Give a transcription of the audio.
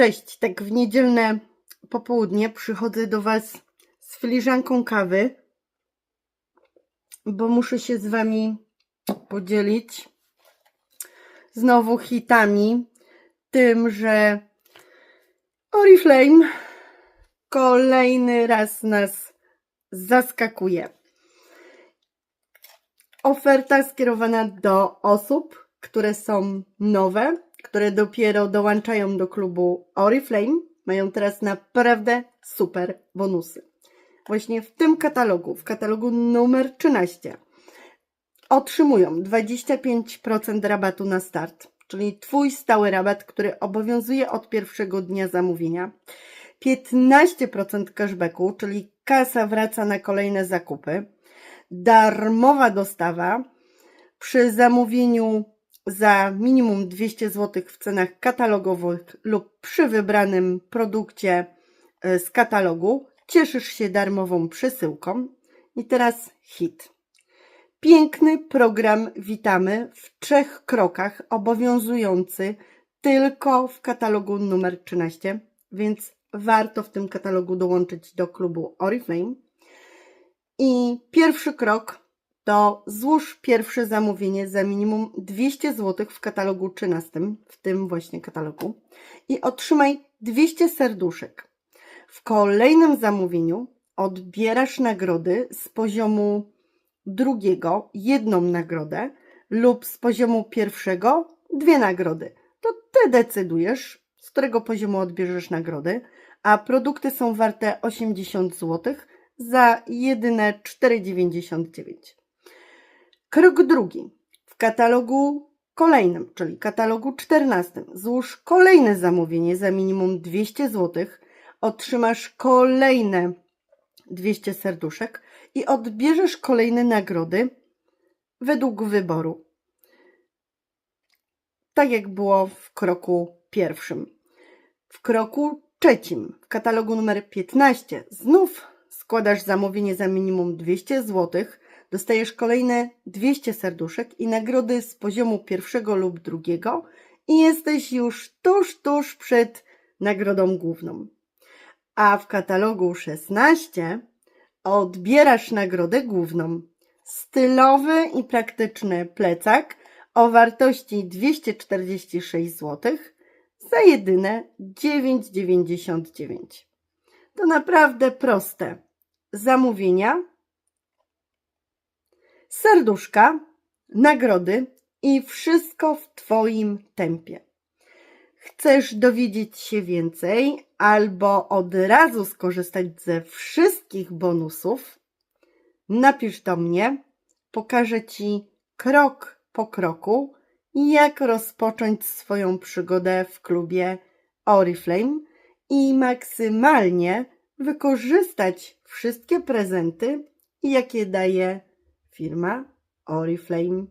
Cześć, tak w niedzielne popołudnie przychodzę do Was z filiżanką kawy, bo muszę się z Wami podzielić znowu hitami, tym, że Oriflame kolejny raz nas zaskakuje. Oferta skierowana do osób, które są nowe, które dopiero dołączają do klubu Oriflame, mają teraz naprawdę super bonusy. Właśnie w tym katalogu, w katalogu numer 13, otrzymują 25% rabatu na start, czyli Twój stały rabat, który obowiązuje od pierwszego dnia zamówienia. 15% cashbacku, czyli kasa wraca na kolejne zakupy. Darmowa dostawa przy zamówieniu za minimum 200 zł w cenach katalogowych lub przy wybranym produkcie e, z katalogu cieszysz się darmową przesyłką. I teraz hit. Piękny program Witamy w trzech krokach, obowiązujący tylko w katalogu numer 13, więc warto w tym katalogu dołączyć do klubu Oriflame. I pierwszy krok to złóż pierwsze zamówienie za minimum 200 zł w katalogu 13, w tym właśnie katalogu, i otrzymaj 200 serduszek. W kolejnym zamówieniu odbierasz nagrody z poziomu drugiego, jedną nagrodę, lub z poziomu pierwszego, dwie nagrody. To ty decydujesz, z którego poziomu odbierzesz nagrody, a produkty są warte 80 zł za jedyne 4,99. Krok drugi. W katalogu kolejnym, czyli katalogu 14, złóż kolejne zamówienie za minimum 200 zł, otrzymasz kolejne 200 serduszek i odbierzesz kolejne nagrody według wyboru. Tak jak było w kroku pierwszym. W kroku trzecim, w katalogu numer 15, znów składasz zamówienie za minimum 200 zł, dostajesz kolejne 200 serduszek i nagrody z poziomu pierwszego lub drugiego i jesteś już tuż, tuż przed nagrodą główną. A w katalogu 16 odbierasz nagrodę główną. Stylowy i praktyczny plecak o wartości 246 zł za jedyne 9,99. To naprawdę proste. Zamówienia, serduszka, nagrody i wszystko w Twoim tempie. Chcesz dowiedzieć się więcej albo od razu skorzystać ze wszystkich bonusów? Napisz do mnie, pokażę Ci krok po kroku, jak rozpocząć swoją przygodę w klubie Oriflame i maksymalnie wykorzystać wszystkie prezenty, jakie daje firma Oriflame.